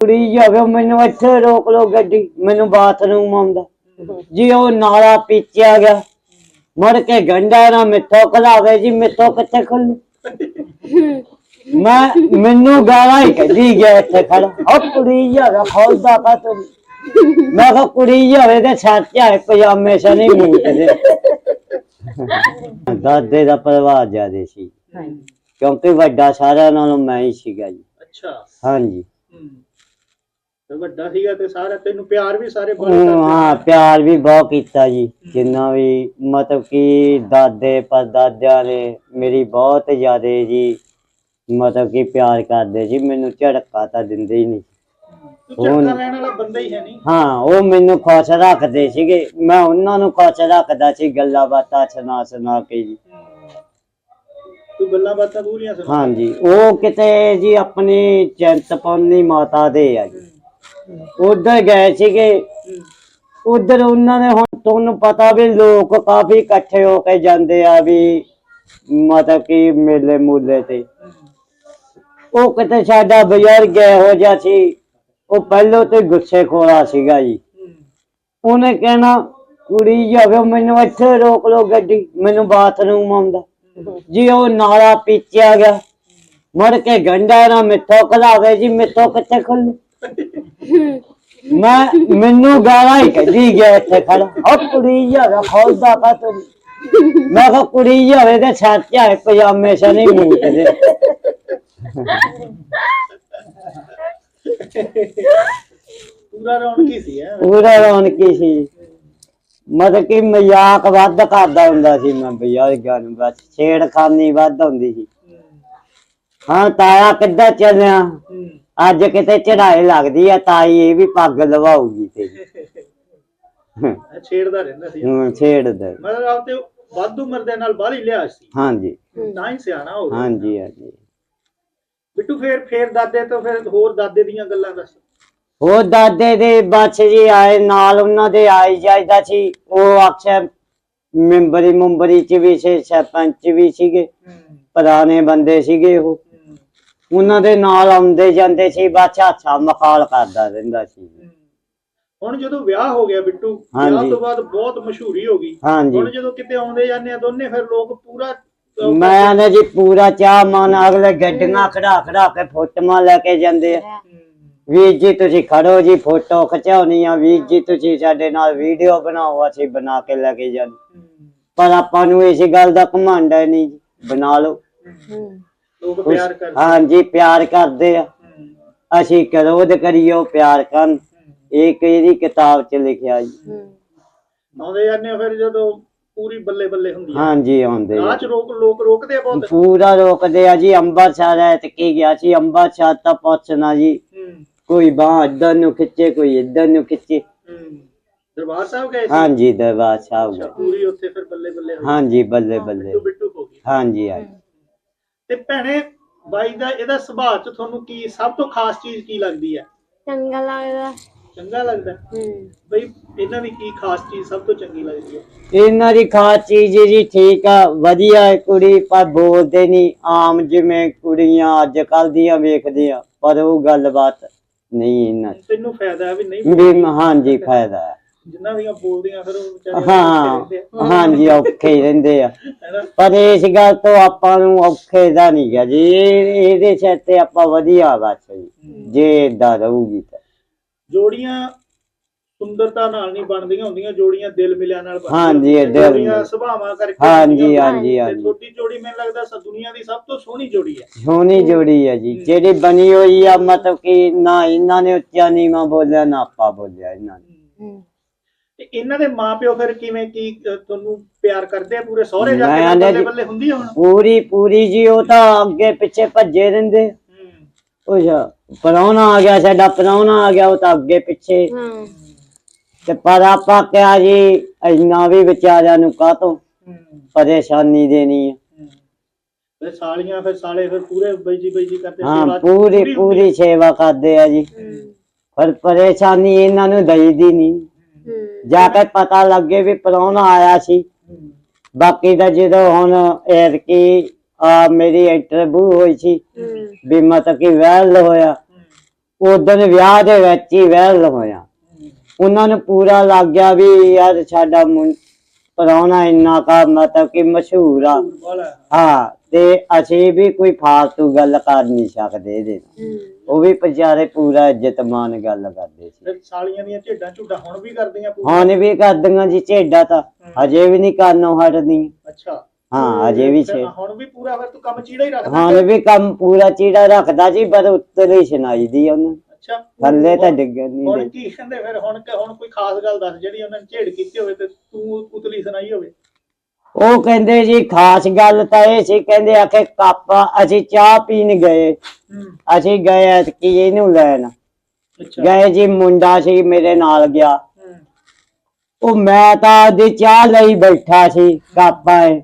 ਕੁੜੀ ਜਾਵੇ ਮੈਨੂੰ ਇੱਥੇ ਰੋਕ ਲੋ ਗੱਡੀ ਮੈਨੂੰ ਬਾਥਰੂਮ ਆਉਂਦਾ। ਜੀ ਉਹ ਨਾਲਾ ਪੀਚਿਆ ਗਿਆ। ਮੁੜ ਕੇ ਗੰਡਾ ਨਾ ਮਿੱਠੋ ਖਲਾਵੇ ਜੀ ਮਿੱਠੋ ਕਿੱਥੇ ਖੁੱਲ ਮੈਂ ਮੈਨੂੰ ਗਾਲਾਂ ਹੀ ਕੱਢੀ ਗਿਆ ਇੱਥੇ ਖੜਾ। ਉਹ ਕੁੜੀ ਜਾਵੇ ਖੋਲਦਾ ਪਾ ਤੂੰ। ਮੈਂ ਕਿਹਾ ਕੁੜੀ ਜਾਵੇ ਤੇ ਸੱਚ ਆਏ ਪਜਾਮੇ ਸਨੀ ਮੂਤ ਦੇ। ਦਾਦੇ ਦਾ ਪਰਿਵਾਰ ਜਿਆਦੇ ਸੀ। ਕਿਉਂਕਿ ਵੱਡਾ ਸਾਰਿਆਂ ਨਾਲੋਂ ਮੈਂ ਹੀ ਸੀਗਾ ਜੀ। ਅੱਛਾ। ਹਾਂਜੀ। ਵੱਡਾ ਸੀਗਾ ਤੇ ਸਾਰਾ ਤੈਨੂੰ ਪਿਆਰ ਵੀ ਸਾਰੇ ਉਹ ਕਰਦੇ ਹਾਂ ਪਿਆਰ ਵੀ ਬਹੁਤ ਕੀਤਾ ਜੀ। ਜਿੰਨਾ ਵੀ ਮਤਲਬ ਕਿ ਦਾਦੇ ਪਰਦਾਦਿਆਂ ਨੇ ਮੇਰੀ ਬਹੁਤ ਜ਼ਿਆਦੇ ਜੀ ਮਤਲਬ ਕਿ ਪਿਆਰ ਕਰਦੇ ਜੀ। ਮੈਨੂੰ ਝੜਕਾ ਤਾਂ ਦਿੰਦੇ ਹੀ ਨਹੀਂ। ਤੂੰ ਰਹਿਣ ਵਾਲਾ ਬੰਦਾ ਹੀ ਹੈ ਨਹੀਂ। ਹਾਂ ਉਹ ਮੈਨੂੰ ਖੁਸ਼ ਰੱਖਦੇ ਸੀਗੇ। ਮੈਂ ਉਹਨਾਂ ਨੂੰ ਖੁਸ਼ ਰੱਖਦਾ ਸੀ ਗੱਲਾਂ ਬਾਤਾਂ ਸੁਣਾ ਸੁਣਾ ਕੇ ਜੀ। ਤੂੰ ਗੱਲਾਂ ਬਾਤਾਂ ਪੂਰੀਆਂ ਸੁਣਾ। ਹਾਂਜੀ ਉਹ ਕਿਤੇ ਜੀ ਆਪਣੀ ਚਿੰਤਪੁਰਨੀ ਮਾਤਾ ਦੇ ਆ ਜੀ। ਉਧਰ ਗਏ ਸੀਗੇ। ਉਧਰ ਉਹਨਾਂ ਨੇ ਹੁਣ ਤੁਹਾਨੂੰ ਪਤਾ ਵੀ ਲੋਕ ਕਾਫੀ ਇਕੱਠੇ ਹੋ ਕੇ ਜਾਂਦੇ ਆ ਵੀ ਮਤਲਬ ਕਿ ਮੇਲੇ ਮੂਲੇ ਤੇ। ਉਹ ਕਿਤੇ ਸਾਡਾ ਬਜ਼ੁਰਗ ਇਹੋ ਜਿਹਾ ਸੀ, ਉਹ ਪਹਿਲੋਂ ਤੇ ਗੁੱਸੇ ਖੋਲਾ ਸੀਗਾ ਜੀ। ਉਹਨੇ ਕਹਿਣਾ, ਕੁੜੀ ਜਾਵੇ, ਮੈਨੂੰ ਇੱਥੇ ਰੋਕ ਲੋ ਗੱਡੀ, ਮੈਨੂੰ ਬਾਥਰੂਮ ਆਉਂਦਾ। ਜੀ ਉਹ ਨਾਲਾ ਪੀਚਿਆ ਗਿਆ। ਮੁੜ ਕੇ ਗੰਡਾ ਨਾ ਮਿੱਠੋ ਖਲਾਵੇ ਜੀ ਮਿੱਠੋ ਕਿੱਥੇ ਖੁੱਲ ਮੈਂ ਮੈਨੂੰ ਗਾਲਾਂ ਹੀ ਕੱਢੀ ਗਿਆ ਇੱਥੇ ਖੜਾ ਉਹ ਕੁੜੀ ਜਾਵੇ ਖੋਲਦਾ ਪਾ ਤੂੰ। ਮੈਂ ਕਿਹਾ ਕੁੜੀ ਜਾਵੇ ਤੇ ਸੱਚ ਆਏ ਪਜਾਮੇ ਸਨੀ ਮੂਤ ਦੇ ਪੂਰਾ ਰੌਣਕੀ ਸੀ ਹੈ ਪੂਰਾ ਰੌਣਕੀ ਸੀ। ਮਤਲਬ ਕਿ ਮਜ਼ਾਕ ਵੱਧ ਕਰਦਾ ਹੁੰਦਾ ਸੀ ਮੈਂ ਬਜ਼ੁਰਗਾਂ ਨੂੰ ਬਸ ਛੇੜਖਾਨੀ ਵੱਧ ਹੁੰਦੀ ਸੀ। ਹਾਂ ਤਾਇਆ ਕਿੱਦਾਂ ਚੱਲਿਆ? ਅੱਜ ਕਿਤੇ ਚੜਾਈ ਲੱਗਦੀ ਆ ਤਾਈ ਇਹ ਵੀ ਪੱਗ ਲਵਾਉਗੀ ਤੇ। ਛੇੜਦਾ ਰਹਿੰਦਾ ਸੀ। ਹੂੰ ਛੇੜਦਾ। ਮਤਲਬ ਆਪ ਤੇ ਵੱਧ ਉਮਰ ਦੇ ਨਾਲ ਬਾਹਲੀ ਲਿਆ ਸੀ। ਹਾਂਜੀ। ਤਾਂ ਹੀ ਸਿਆਣਾ ਹੋ ਗਿਆ। ਹਾਂਜੀ ਹਾਂਜੀ। ਬਿੱਟੂ ਫੇਰ ਫੇਰ ਦਾਦੇ ਤੋਂ ਫਿਰ ਹੋਰ ਦਾਦੇ ਦੀਆਂ ਗੱਲਾਂ ਦੱਸ। ਉਹ ਦਾਦੇ ਦੇ ਬੱਚ ਜੀ ਆਏ ਨਾਲ ਉਹਨਾਂ ਦੇ ਆਈ ਜਾਇਦਾ ਸੀ। ਉਹ ਅਕਸਰ ਮੈਂਬਰੀ ਮੁੰਬਰੀ ਚ ਵੀ ਸੀ ਸਰਪੰਚ ਵੀ ਸੀਗੇ। ਪੁਰਾਣੇ ਬੰਦੇ ਸੀਗੇ ਉਹ। ਉਹਨਾਂ ਦੇ ਨਾਲ ਆਉਂਦੇ ਜਾਂਦੇ ਸੀ ਬਾਛਾ ਅੱਛਾ ਮਖਾਲ ਕਰਦਾ ਰਹਿੰਦਾ ਸੀ। ਹੁਣ ਜਦੋਂ ਵਿਆਹ ਹੋ ਗਿਆ ਬਿੱਟੂ ਵਿਆਹ। ਤੋਂ ਬਾਅਦ ਬਹੁਤ ਮਸ਼ਹੂਰੀ ਹੋ ਗਈ। ਹੁਣ ਜਦੋਂ ਕਿਤੇ ਆਉਂਦੇ ਜਾਂਦੇ ਆ ਦੋਨੇ ਫਿਰ ਲੋਕ ਪੂਰਾ ਮੈਂ ਨੇ ਜੀ ਪੂਰਾ ਚਾਹ ਮਨ ਅਗਲੇ ਗੱਡੀਆਂ ਖੜਾ ਖੜਾ ਕੇ ਫੋਟੋਆਂ ਲੈ ਕੇ ਜਾਂਦੇ ਆ। ਵੀਰ ਜੀ ਤੁਸੀਂ ਖੜੋ ਜੀ ਫੋਟੋ ਖਿਚਾਉਣੀ ਆ ਵੀਰ ਜੀ ਤੁਸੀਂ ਸਾਡੇ ਨਾਲ ਵੀਡੀਓ ਬਣਾਓ ਅਸੀਂ ਬਣਾ ਕੇ ਲੈ ਕੇ ਜਾਂਦੇ। ਪਰ ਆਪਾਂ ਨੂੰ ਇਸ ਗੱਲ ਦਾ ਘਮੰਡ ਹੈ ਨਹੀਂ ਜੀ। ਬਣਾ ਲਓ। ਲੋਕ ਪਿਆਰ ਕਰਦੇ ਹਾਂਜੀ ਪਿਆਰ ਕਰਦੇ ਆ। ਹਮ, ਅਸੀਂ ਕਰੋਧ ਕਰੀਓ ਪਿਆਰ ਕਰਨ? ਇਹ ਕਿਹਦੀ ਕਿਤਾਬ 'ਚ ਲਿਖਿਆ ਜੀ। ਆਉਂਦੇ ਜਾਂਦੇ ਆ ਫਿਰ ਜਦੋਂ ਪੂਰੀ ਬੱਲੇ ਬੱਲੇ ਹੁੰਦੀ ਆ। ਹਾਂਜੀ ਆਉਂਦੇ ਆ। ਰਾਹ ਚ ਰੋਕ ਲੋਕ ਰੋਕਦੇ ਆ ਬਹੁਤ? ਪੂਰਾ ਰੋਕਦੇ ਆ ਜੀ ਅੰਬਰਸਰ ਐ ਤੇ ਕੀ ਗਿਆ ਸੀ ਅੰਬਰਸਰ ਤਾਂ ਪੁੱਛਣਾ ਜੀ। ਹਮ, ਕੋਈ ਬਾਹ ਇੱਧਰ ਨੂੰ ਖਿੱਚੇ ਕੋਈ ਇੱਧਰ ਨੂੰ ਖਿੱਚੇ। ਹਮ। ਦਰਬਾਰ ਸਾਹਿਬ ਗਏ ਸੀ? ਹਾਂਜੀ ਦਰਬਾਰ ਸਾਹਿਬ ਅੱਛਾ, ਗਏ। ਪੂਰੀ ਉੱਥੇ ਫਿਰ ਬੱਲੇ ਬੱਲੇ ਹੋਈ। ਹਾਂਜੀ ਬੱਲੇ ਬੱਲੇ। ਬਿੱਟੂ ਬਿੱਟੂ ਹੋ ਗਈ ਹਾਂਜੀ ਹਾਂਜੀ। ਤੇ ਭੈਣੇ ਬਾਈ ਦਾ ਇਹਦਾ ਸੁਭਾਅ ਚ ਤੁਹਾਨੂੰ ਕੀ ਸਭ ਤੋਂ ਖਾਸ ਚੀਜ਼ ਕੀ ਲੱਗਦੀ ਹੈ? ਚੰਗਾ ਲੱਗਦਾ। ਚੰਗਾ ਲੱਗਦਾ? ਹੂੰ। ਬਈ ਇਹਨਾਂ ਦੀ ਕੀ ਖਾਸ ਚੀਜ਼ ਸਭ ਤੋਂ ਚੰਗੀ ਲੱਗਦੀ ਹੈ? ਇਹਨਾਂ ਦੀ ਖਾਸ ਚੀਜ਼ ਜੀ ਠੀਕ ਆ ਵਧੀਆ ਹੈ ਕੁੜੀ ਪਰ ਬੋਲਦੇ ਨਹੀਂ। ਆਮ ਜਿਵੇਂ ਕੁੜੀਆਂ ਅੱਜ ਕੱਲ ਦੀਆਂ ਵੇਖਦੇ ਆ ਪਰ ਉਹ ਗੱਲਬਾਤ ਨਹੀਂ ਇਹਨਾਂ 'ਚ। ਤੈਨੂੰ ਫਾਇਦਾ ਹੈ ਵੀ ਨਹੀਂ ਵੀ ਹਾਂਜੀ ਫਾਇਦਾ ਹੈ। ਜਿਨ੍ਹਾਂ ਦੀਆਂ ਬੋਲਦੀਆਂ ਫਿਰ ਉਹ ਵਿਚਾਰੇ ਹਾਂ ਹਾਂਜੀ ਔਖੇ ਹੀ ਰਹਿੰਦੇ ਆ। ਹੈਨਾ? ਪਰ ਇਸ ਗੱਲ ਤੋਂ ਆਪਾਂ ਨੂੰ ਔਖੇ ਦਾ ਨਹੀਂ ਗਾ ਜੀ ਇਹ- ਇਹਦੇ ਸਿਰ ਤੇ ਆਪਾਂ ਵਧੀਆ ਬਸ ਜੀ ਜੇ ਏਦਾਂ ਰਹੂਗੀ ਤਾਂ। ਜੋੜੀਆਂ ਸੁੰਦਰਤਾ ਨਾਲ ਨਹੀਂ ਬਣਦੀਆਂ ਹੁੰਦੀਆਂ ਜੋੜੀਆਂ ਦਿਲ ਮਿਲਿਆ ਨਾਲ ਬਣਦੀਆਂ ਹਾਂਜੀ, ਇਹ ਦਿਲ ਜੋੜੀਆਂ ਮਿਲ- ਸੁਭਾਵਾਂ ਕਰਕੇ ਹਾਂਜੀ ਬਣਦੀਆਂ ਹਾਂਜੀ ਤੇ ਹਾਂਜੀ। ਤੁਹਾਡੀ ਜੋੜੀ ਮੈਨੂੰ ਲੱਗਦਾ ਸ ਦੁਨੀਆ ਦੀ ਸਭ ਤੋਂ ਸੋਹਣੀ ਜੋੜੀ ਹੈ ਸੋਹਣੀ ਜੋੜੀ ਹੈ ਜੀ ਜਿਹੜੀ ਬਣੀ ਹੋਈ ਆ ਮਤਲਬ ਕਿ ਨਾ ਇਹਨਾਂ ਨੇ ਉੱਚਾ ਨੀਵਾਂ ਬੋਲਿਆ ਨਾ ਆਪਾਂ ਬੋਲਿਆ ਇਹਨਾਂ ਨੇ। ਹੂੰ। ਇਹਨਾਂ ਦੇ ਮਾਪਿਓ ਫਿਰ ਕਿਵੇਂ ਕੀ ਤੁਹਾਨੂੰ ਪਿਆਰ ਕਰਦੇ ਆ ਪੂਰੇ ਸਹੁਰੇ ਜਾ ਮੈਂ ਕੇ ਬੱਲੇ ਜੀ- ਬੱਲੇ ਹੁੰਦੀ ਆ ਹੁਣ? ਪੂਰੀ ਪੂਰੀ ਜੀ ਉਹ ਤਾਂ ਅੱਗੇ ਪਿੱਛੇ ਭੱਜੇ ਰਹਿੰਦੇ। ਹੂੰ। ਉਹ ਪਰਾਉਣਾ ਆ ਗਿਆ ਸਾਡਾ ਪਰਾਉਣਾ ਆ ਗਿਆ ਉਹ ਤਾਂ ਅੱਗੇ ਪਿੱਛੇ। ਹਾਂ। ਤੇ ਪਰ ਆਪਾਂ ਕਿਹਾ ਜੀ ਇੰਨਾ ਵੀ ਵਿਚਾਰਿਆਂ ਨੂੰ ਕਾਹਤੋਂ? ਹੂੰ। ਪਰੇਸ਼ਾਨੀ ਦੇਣੀ ਹੈ ਹੂੰ। ਫਿਰ ਸਾਲੀਆਂ ਫਿਰ ਸਾਲੇ ਫਿਰ ਪੂਰੇ ਬਈਜੀ ਬਈਜੀ ਕਰਦੇ ਹਾਂ ਪੂਰੀ ਪੂਰੀ ਸੇਵਾ ਕਰਦੇ ਆ ਜੀ। ਪਰ ਪਰੇਸ਼ਾਨੀ ਇਹਨਾਂ ਨੂੰ ਦਈਦੀ ਨਹੀਂ ਜਾ ਕੇ ਪਤਾ ਲੱਗੇ ਵੀ ਪਰਾਉਣਾ ਆਇਆ ਸੀ। ਬਾਕੀ ਦਾ ਜਦੋਂ ਹੁਣ ਐਤਕੀ ਆ ਮੇਰੀ ਇੰਟਰਵਿਊ ਹੋਈ ਸੀ ਵੀ ਮਤਲਬ ਕਿ ਵੈਲ ਹੋਇਆ। ਉਦੋਂ ਵਿਆਹ ਦੇ ਵਿੱਚ ਹੀ ਵਹਿਲ ਹੋਇਆ। ਉਹਨਾਂ ਨੂੰ ਪੂਰਾ ਲੱਗ ਗਿਆ ਵੀ ਯਾਰ ਸਾਡਾ ਮੁੰ ਪ੍ਰਾਹੁਣਾ ਇੰਨਾ ਕਾ ਮਤਲਬ ਕਿ ਮਸ਼ਹੂਰ ਆ। ਵਾਲਾ ਹਾਂ। ਤੇ ਅਸੀਂ ਵੀ ਕੋਈ ਫਾਲਤੂ ਗੱਲ ਕਰ ਨਹੀਂ ਸਕਦੇ ਇਹਦੇ ਨਾਲ। ਉਹ ਵੀ ਵਿਚਾਰੇ ਪੂਰਾ ਇੱਜ਼ਤ ਮਾਨ ਗੱਲ ਕਰਦੇ ਸੀ। ਫਿਰ ਸਾਲੀਆਂ ਦੀਆਂ ਢੇਡਾਂ ਝੁੱਡਾਂ ਹੁਣ ਵੀ ਕਰਦੀਆਂ ਪੂਰੀਆਂ? ਹੁਣ ਵੀ ਕਰਦੀਆਂ ਜੀ ਝੇਡਾ ਤਾਂ। ਹਜੇ ਵੀ ਨਹੀਂ ਕਰਨੋਂ ਹਟਦੀ ਅੱਛਾ। ਹਾਂ ਅਜੇ ਵੀ ਫਿਰ ਛੇ। ਹੁਣ ਵੀ ਪੂਰਾ ਫਿਰ ਤੂੰ ਕੰਮ ਚੀੜਾ ਹੀ ਰੱਖਦਾ ਹੁਣ ਵੀ ਕੰਮ ਪੂਰਾ ਚੀੜਾ ਰੱਖਦਾ ਜੀ ਪਰ ਉੱਤੇ ਹੀ ਸੁਣਾਈ ਦੀ ਉਹਨੂੰ। ਅੱਛਾ। ਥੱਲੇ ਤਾਂ ਡਿੱਗਣ ਨਹੀਂ ਹੁਣ ਦੇ। ਕੀ ਕਹਿੰਦੇ ਫਿਰ? ਹੁਣ ਕਿ ਹੁਣ ਕੋਈ ਖਾਸ ਗੱਲ ਦੱਸ ਜਿਹੜੀ ਉਹਨਾਂ ਨੇ ਝੇੜ ਕੀਤੀ ਹੋਵੇ ਤੇ ਤੂੰ ਉਤਲੀ ਸੁਣਾਈ ਹੋਵੇ। ਉਹ ਕਹਿੰਦੇ ਜੀ ਖਾਸ ਗੱਲ ਤਾਂ ਇਹ ਸੀ ਕਹਿੰਦੇ ਆਖੇ ਕੱਪ ਅਸੀਂ ਚਾਹ ਪੀਣ ਗਏ। ਅਸੀਂ ਗਏ ਕਿ ਇਹਨੂੰ ਲੈਣ। ਗਏ ਜੀ ਮੁੰਡਾ ਸੀ ਮੇਰੇ ਨਾਲ ਗਿਆ। ਉਹ ਮੈਂ ਤਾਂ ਉਹਦੀ ਚਾਹ ਲਈ ਬੈਠਾ ਸੀ ਕਾਪਾ ਏ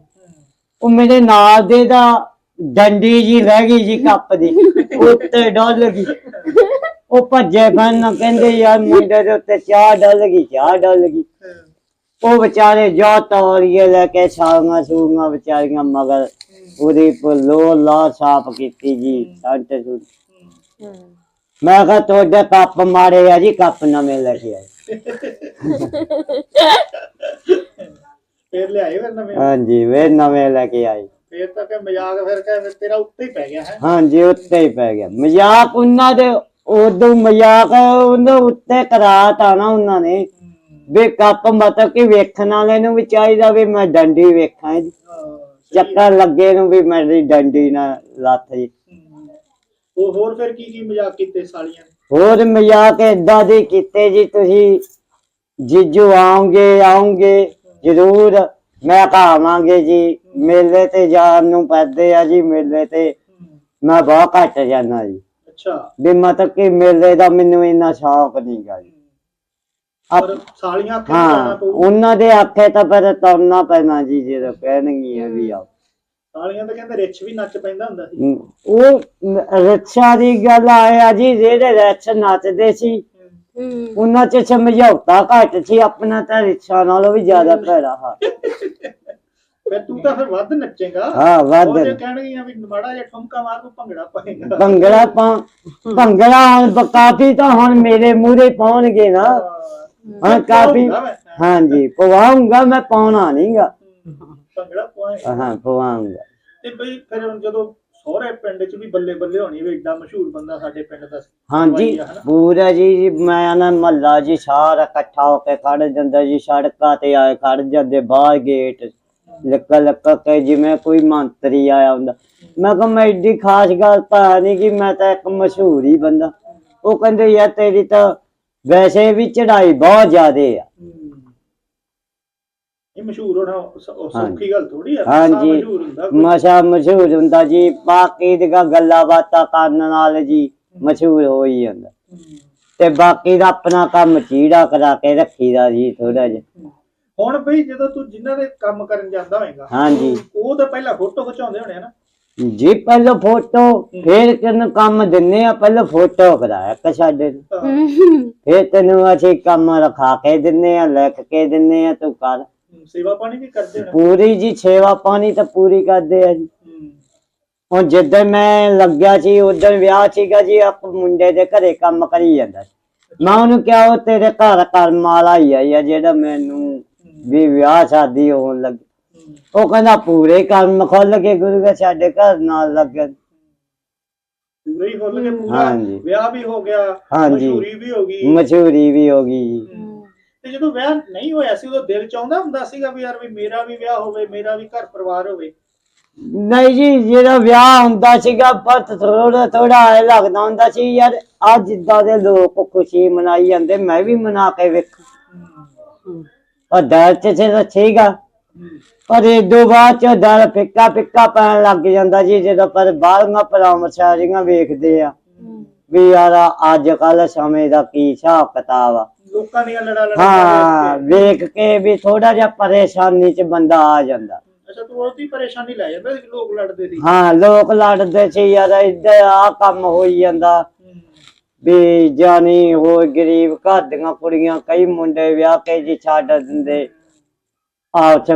ਉਹ ਮੇਰੇ ਨਾਲ ਦੇ ਦਾ ਡੰਡੀ ਜੀ ਰਹਿ ਗਈ ਜੀ ਕੱਪ ਦੀ। ਉੱਤੇ ਡੁੱਲ ਗਈ। ਉਹ ਭੱਜੇ ਬੰਨ ਕਹਿੰਦੇ ਯਾਰ ਮੁੰਡੇ ਦੇ ਉੱਤੇ ਚਾਹ ਡੁੱਲ ਗਈ ਚਾਹ ਡੁੱਲ ਗਈ। ਉਹ ਵਿਚਾਰੇ ਜੋ ਤੌਲੀਏ ਲੈ ਕੇ ਛਾਂਗਾ ਸੂਗਾ ਵਿਚਾਰੀਆਂ ਮਗਰ ਉਹਦੀ ਲੋ ਲਾ ਸਾਫ਼ ਕੀਤੀ ਜੀ ਸੰਤ ਸੁ ਮੈਂ ਕਿਹਾ ਤੁਹਾਡੇ ਕੱਪ ਮਾਰੇ ਆ ਜੀ ਕੱਪ ਨਵੇਂ ਲੈ ਕੇ ਆਏ। ਫੇਰ ਲਿਆਏ ਫਿਰ ਨਵੇਂ? ਹਾਂਜੀ ਵੇ ਨਵੇਂ ਲੈ ਕੇ ਆਏ। ਫੇਰ ਤਾਂ ਕਿ ਮਜ਼ਾਕ ਫਿਰ ਕਹੇ ਫਿਰ ਤੇਰਾ ਉੱਤੇ ਹੀ ਪੈ ਗਿਆ ਹੈ। ਹਾਂਜੀ ਉੱਤੇ ਹੀ ਪੈ ਗਿਆ। ਮਜ਼ਾਕ ਉਹਨਾਂ ਦੇ ਉਦੋਂ ਮਜ਼ਾਕ ਉਹਨਾਂ ਉੱਤੇ ਕਰਾਤਾ ਨਾ ਉਹਨਾਂ ਨੇ। ਵੀ ਕੱਪ ਮਤਲਬ ਕਿ ਵੇਖਣ ਵਾਲੇ ਨੂੰ ਵੀ ਚਾਹੀਦਾ ਵੀ ਮੈਂ ਡੰਡੀ ਵੇਖਾਂ ਇਹਦੀ। ਚੱਕਰ ਲੱਗੇ ਨੂੰ ਵੀ ਮੇਰੀ ਡੰਡੀ ਨਾਲ ਲੱਤ ਜੀ। ਉਹ ਹੋਰ ਫਿਰ ਕੀ ਕੀ ਮਜ਼ਾਕ ਕੀਤੇ ਸਾਲੀਆਂ ਨੇ? ਹੋਰ ਮਜ਼ਾਕ ਏਦਾਂ ਦੇ ਕੀਤੇ ਜੀ ਤੁਸੀਂ ਜੀਜੂ ਆਉਂਗੇ ਆਉਂਗੇ ਜ਼ਰੂਰ ਮੈਂ ਕਹਾਵਾਂਗੇ ਜੀ। ਮੇਲੇ ਤੇ ਜਾਣ ਨੂੰ ਪੈਦੇ ਆ ਜੀ ਮੇਲੇ ਤੇ ਮੈਂ ਬਹੁਤ ਘੱਟ ਜਾਂਦਾ ਜੀ। ਅੱਛਾ। ਵੀ ਮਤਲਬ ਕਿ ਮੇਲੇ ਦਾ ਮੈਨੂੰ ਇੰਨਾ ਸ਼ੌਕ ਨਹੀਂ ਗਾ ਜੀ। ਪਰ ਸਾਲੀਆਂ ਹਾਂ ਉਹਨਾਂ ਦੇ ਆਖੇ ਤਾਂ ਫਿਰ ਤੁਰਨਾ ਪੈਣਾ ਜੀ ਜਦੋਂ ਕਹਿਣਗੀਆਂ ਵੀ ਆਓ ਸਾਲੀਆਂ ਤਾਂ ਕਹਿੰਦੇ ਰਿੱਛ ਵੀ ਨੱਚ ਪੈਂਦਾ ਹੁੰਦਾ ਸੀ। ਹਮ, ਉਹ ਰਿਕਸ਼ਾ ਦੀ ਗੱਲ ਆਇਆ ਜੀ ਜਿਹੜੇ ਰਿਕਸ਼ ਨੱਚਦੇ ਸੀ ਹੂੰ। ਉਹਨਾਂ ਚ ਸਮਝੌਤਾ ਘੱਟ ਸੀ ਆਪਣਾ ਤਾਂ ਰਿਕਸ਼ਾ ਨਾਲੋਂ ਵੀ ਜ਼ਿਆਦਾ ਭੈੜਾ ਹਾਂ ਫਿਰ ਤੂੰ ਤਾਂ ਫਿਰ ਵੱਧ ਨੱਚੇਗਾ। ਹਾਂ ਉਹ ਵੱਧ ਜੇ ਕਹਿਣਗੀਆਂ ਵੀ ਮਾੜਾ ਜਿਹਾ ਠੁਮਕਾ ਮਾਰ ਤੂੰ ਭੰਗੜਾ ਪਾਏਗਾ। ਭੰਗੜਾ ਪਾ ਭੰਗੜਾ ਕਾਫੀ ਤਾਂ ਹੁਣ ਮੇਰੇ ਮੂਹਰੇ ਪਾਉਣਗੇ ਨਾ। ਹਾਂ ਕਾਫੀ ਹਾਂਜੀ ਪਵਾਉਂਗਾ ਮੈਂ ਪਾਉਣਾ ਨਹੀਂਗਾ। ਭੰਗੜਾ ਹਾਂ ਪਵਾਉਂਗਾ ਤੇ ਬਈ ਫਿਰ ਹੁਣ ਜਦੋਂ ਸਹੁਰੇ ਪਿੰਡ ਚ ਵੀ ਬੱਲੇ ਬੱਲੇ ਹੋਣੀ ਵੀ ਏਡਾ ਮਸ਼ਹੂਰ ਬੰਦਾ ਸਾਡੇ ਪਿੰਡ ਦਾ ਹਾਂਜੀ? ਪੂਰਾ ਜੀ ਮੈਂ ਨਾ ਮਹੱਲਾ ਜੀ ਸਾਰਾ ਇਕੱਠਾ ਹੋ ਕੇ ਖੜ ਜਾਂਦਾ ਜੀ ਸੜਕਾਂ ਤੇ ਆਏ ਖੜ ਜਾਂਦੇ ਬਾਹਰ ਗੇਟ ਲੱਕਾ ਲੱਕਾ ਕੇ ਜਿਵੇਂ ਕੋਈ ਮੰਤਰੀ ਆਇਆ ਹੁੰਦਾ। ਮੈਂ ਕਿਹਾ ਮੈਂ ਏਡੀ ਖਾਸ ਗੱਲ ਤਾਂ ਨਹੀਂ ਕਿ ਮੈਂ ਤਾਂ ਇੱਕ ਮਸ਼ਹੂਰ ਹੀ ਬੰਦਾ। ਉਹ ਕਹਿੰਦੇ ਯਾਰ ਤੇਰੀ ਤਾਂ ਵੈਸੇ ਵੀ ਚੜਾਈ ਬਹੁਤ ਜ਼ਿਆਦੇ ਆ ਇਹ ਮਸ਼ਹੂਰ ਹੋਣਾ ਸ- ਉਹ। ਸੌਖੀ ਗੱਲ ਥੋੜੀ ਆ ਹਾਂਜੀ ਮਸ਼ਹੂਰ ਹੁੰਦਾ ਕੋਈ। ਮਸ਼ਾ ਮਸ਼ਹੂਰ ਹੁੰਦਾ ਜੀ ਬਾਕੀ ਦੀਆਂ ਗੱਲਾਂ ਬਾਤਾਂ ਕਰਨ ਨਾਲ ਜੀ ਮਸ਼ਹੂਰ ਹੋ ਹੀ ਜਾਂਦਾ। ਤੇ ਬਾਕੀ ਦਾ ਆਪਣਾ ਕੰਮ ਚੀੜਾ ਕਰਾ ਕੇ ਰੱਖੀਦਾ ਜੀ ਥੋੜਾ ਜਿਹਾ ਹੁਣ ਬਈ ਜਦੋਂ ਤੂੰ ਜਿਨ੍ਹਾਂ ਦੇ ਕੰਮ ਕਰਨ ਜਾਂਦਾ ਹੋਏਗਾ ਹਾਂਜੀ ਉਹ ਤਾਂ ਪਹਿਲਾਂ ਫੋਟੋ ਖਿਚਾਉਂਦੇ ਹੋਣੇ ਆ ਨਾ ਜੀ ਪਹਿਲਾਂ ਫੋਟੋ ਫੇਰ ਤੈਨੂੰ ਕੰਮ ਦਿੰਨੇ ਆ ਪਹਿਲਾਂ ਫੋਟੋ ਕਰਾਇਆ ਕਿ ਸਾਡੇ ਨੂੰ। ਫੇਰ ਤੈਨੂੰ ਅਸੀਂ ਕੰਮ ਰਖਾ ਕੇ ਦਿੰਨੇ ਆ ਲਿਖ ਕੇ ਦਿੰਨੇ ਆ ਤੂੰ ਕਰ ਸੇਵਾ ਪਾਣੀ ਵੀ ਕਰਦੇ ਹੋਣੇ ਪੂਰੀ ਜੀ ਸੇਵਾ ਪਾਣੀ ਤਾਂ ਪੂਰੀ ਕਰਦੇ ਆ ਜੀ ਹੂੰ। ਹੁਣ ਜਿੱਦਾਂ ਮੈਂ ਲੱਗਿਆ ਸੀ ਉਦੋਂ ਵਿਆਹ ਸੀਗਾ ਜੀ ਆਪ ਮੁੰਡੇ ਦੇ ਘਰੇ ਕੰਮ ਕਰੀ ਜਾਂਦਾ ਸੀ। ਮੈਂ ਉਹਨੂੰ ਕਿਹਾ ਉਹ ਤੇਰੇ ਘਰ ਕਰਮ ਵਾਲਾ ਹੀ ਆ ਯਾ ਜਿਹੜਾ ਮੈਨੂੰ ਵੀ ਵਿਆਹ ਸ਼ਾਦੀ ਹੋਣ ਲੱਗੀ। ਉਹ ਕਹਿੰਦਾ ਪੂਰੇ ਕੰਮ ਖੁੱਲ ਕੇ ਗੁਰੂ ਕੇ ਸਾਡੇ ਘਰ ਨਾਲ ਲੱਗਣ ਪੂਰਾ ਹੀ ਖੁੱਲ ਕੇ ਪੂਰਾ ਹਾਂਜੀ। ਵਿਆਹ ਵੀ ਹੋ ਗਿਆ ਹਾਂਜੀ। ਮਸ਼ਹੂਰੀ ਵੀ ਹੋ ਗਈ ਮਸ਼ਹੂਰੀ ਵੀ ਹੋ ਗਈ ਜੀ। ਤੇ ਜਦੋਂ ਵਿਆਹ ਨਹੀਂ ਹੋਇਆ ਸੀ ਉਦੋਂ ਦਿਲ ਚ ਆਉਂਦਾ ਹੁੰਦਾ ਸੀਗਾ ਵੀ ਯਾਰ ਵੀ ਮੇਰਾ ਵੀ ਵਿਆਹ ਹੋਵੇ ਮੇਰਾ ਵੀ ਘਰ ਪਰਿਵਾਰ ਹੋਵੇ ਨਹੀਂ ਜੀ ਜਿਹੜਾ ਵਿਆਹ ਹੁੰਦਾ ਸੀਗਾ ਪਰ ਥੋੜਾ ਥੋੜਾ ਐ ਲੱਗਦਾ ਹੁੰਦਾ ਸੀ ਯਾਰ ਅੱਜ ਜਿੱਦਾਂ ਦੇ ਲੋਕ ਖੁਸ਼ੀ ਮਨਾਈ ਜਾਂਦੇ ਮੈਂ ਵੀ ਮਨਾ ਕੇ ਵੇਖ। ਪਰ ਦਿਲ ਚ ਤੇ ਸੀਗਾ। ਪਰ ਇਦੋਂ ਬਾਅਦ ਚ ਦਿਲ ਫਿੱਕਾ ਫਿੱਕਾ ਪੈਣ ਲੱਗ ਜਾਂਦਾ ਜੀ ਜਦੋਂ ਪਰ ਬਾਹਰੀਆਂ ਪਰਾਮਰਸ਼ਾਰੀਆਂ ਵੇਖਦੇ ਆ। ਵੀ ਯਾਰ ਅੱਜ ਕੱਲ ਸਮੇਂ ਦਾ ਕੀ ਹਿਸਾਬ ਕਿਤਾਬ ਆ। ਲੋਕਾਂ ਦੀਆਂ ਲੜਾ ਲੜਾ ਹਾਂ ਵੇਖ ਕੇ ਵੀ ਥੋੜਾ ਜਿਹਾ ਪਰੇਸ਼ਾਨੀ ਚ ਬੰਦਾ ਆ ਜਾਂਦਾ। ਅੱਛਾ ਤੂੰ ਉਹਦੀ ਪਰੇਸ਼ਾਨੀ ਲੈ ਜਾਂਦਾ ਲੋਕ ਲੜਦੇ ਸੀ। ਹਾਂ ਲੋਕ ਲੜਦੇ ਸੀ ਯਾਰ ਇੱਧਰ ਆ ਕੰਮ ਹੋਈ ਜਾਂਦਾ। ਵੀ ਜਾਨੀ ਹੋ ਗਰੀਬ ਘਰ ਦੀਆਂ ਕੁੜੀਆਂ ਕਈ ਮੁੰਡੇ ਵਿਆਹ ਕੇ ਜੀ ਛੱਡ ਦਿੰਦੇ। ਆਪਸ